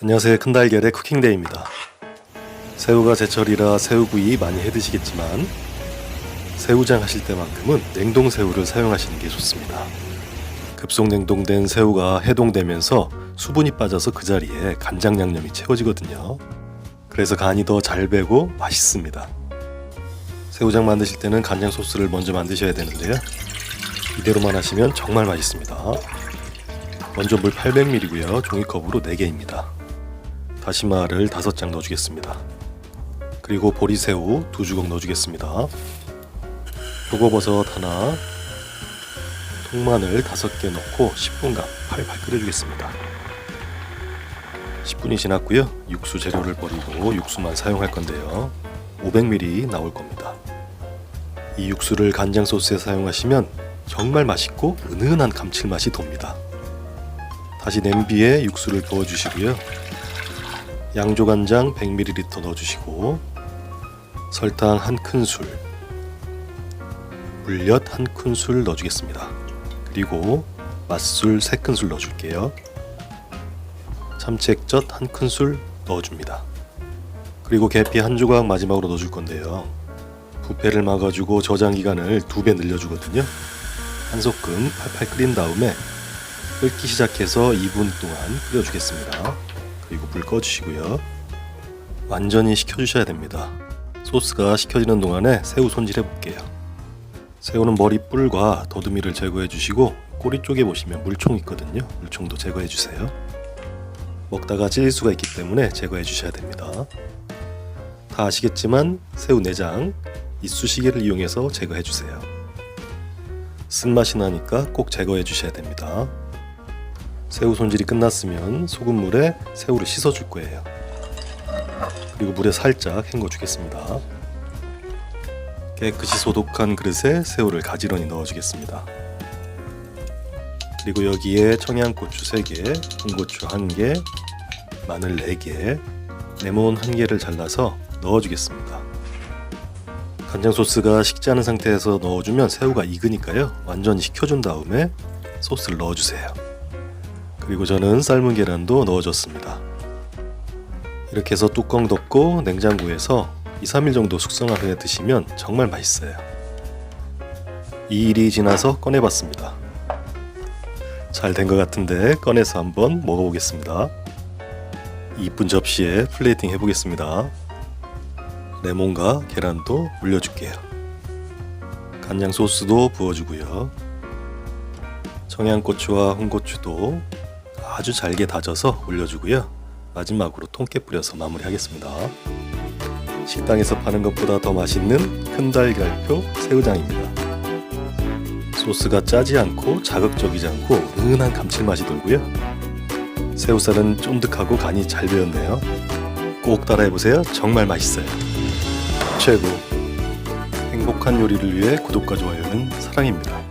안녕하세요. 큰달걀의 쿠킹데이입니다. 새우가 제철이라 새우구이 많이 해드시겠지만 새우장 하실 때만큼은 냉동 새우를 사용하시는 게 좋습니다. 급속 냉동된 새우가 해동되면서 수분이 빠져서 그 자리에 간장 양념이 채워지거든요. 그래서 간이 더 잘 배고 맛있습니다. 새우장 만드실 때는 간장 소스를 먼저 만드셔야 되는데요. 이대로만 하시면 정말 맛있습니다. 먼저 물 800ml고요. 종이컵으로 4개입니다 다시마를 5장 넣어주겠습니다. 그리고 보리새우 2주걱 넣어주겠습니다. 표고버섯 하나, 통마늘 5개 넣고 10분간 팔팔 끓여주겠습니다. 10분이 지났고요. 육수 재료를 버리고 육수만 사용할 건데요. 500ml 나올 겁니다. 이 육수를 간장 소스에 사용하시면 정말 맛있고 은은한 감칠맛이 돕니다. 다시 냄비에 육수를 부어주시고요. 양조간장 100ml 넣어주시고 설탕 한 큰술 물엿 한 큰술 넣어주겠습니다. 그리고 맛술 3큰술 넣어줄게요. 참치액젓 한 큰술 넣어줍니다. 그리고 계피 한 조각 마지막으로 넣어줄 건데요. 부패를 막아주고 저장 기간을 두 배 늘려주거든요. 한 소끔 팔팔 끓인 다음에 끓기 시작해서 2분 동안 끓여주겠습니다. 그리고 불 꺼주시고요. 완전히 식혀주셔야 됩니다. 소스가 식혀지는 동안에 새우 손질해 볼게요. 새우는 머리 뿔과 더듬이를 제거해 주시고 꼬리 쪽에 보시면 물총 있거든요. 물총도 제거해 주세요. 먹다가 찔릴 수가 있기 때문에 제거해 주셔야 됩니다. 다 아시겠지만 새우 내장 이쑤시개를 이용해서 제거해 주세요. 쓴맛이 나니까 꼭 제거해 주셔야 됩니다. 새우 손질이 끝났으면 소금물에 새우를 씻어 줄 거예요. 그리고 물에 살짝 헹궈 주겠습니다. 깨끗이 소독한 그릇에 새우를 가지런히 넣어 주겠습니다. 그리고 여기에 청양고추 3개, 홍고추 1개, 마늘 4개, 레몬 1개를 잘라서 넣어 주겠습니다. 간장 소스가 식지 않은 상태에서 넣어주면 새우가 익으니까요. 완전히 식혀준 다음에 소스를 넣어주세요. 그리고 저는 삶은 계란도 넣어줬습니다. 이렇게 해서 뚜껑 덮고 냉장고에서 2, 3일 정도 숙성한 후에 드시면 정말 맛있어요. 이 일이 지나서 꺼내봤습니다. 잘 된 것 같은데 꺼내서 한번 먹어보겠습니다. 이쁜 접시에 플레이팅 해보겠습니다. 레몬과 계란도 올려줄게요. 간장 소스도 부어주고요. 청양고추와 홍고추도 아주 잘게 다져서 올려주고요. 마지막으로 통깨 뿌려서 마무리하겠습니다. 식당에서 파는 것보다 더 맛있는 큰달걀표 새우장입니다. 소스가 짜지 않고 자극적이지 않고 은은한 감칠맛이 돌고요. 새우살은 쫀득하고 간이 잘 배었네요. 꼭 따라해보세요. 정말 맛있어요. 최고. 행복한 요리를 위해 구독과 좋아요는 사랑입니다.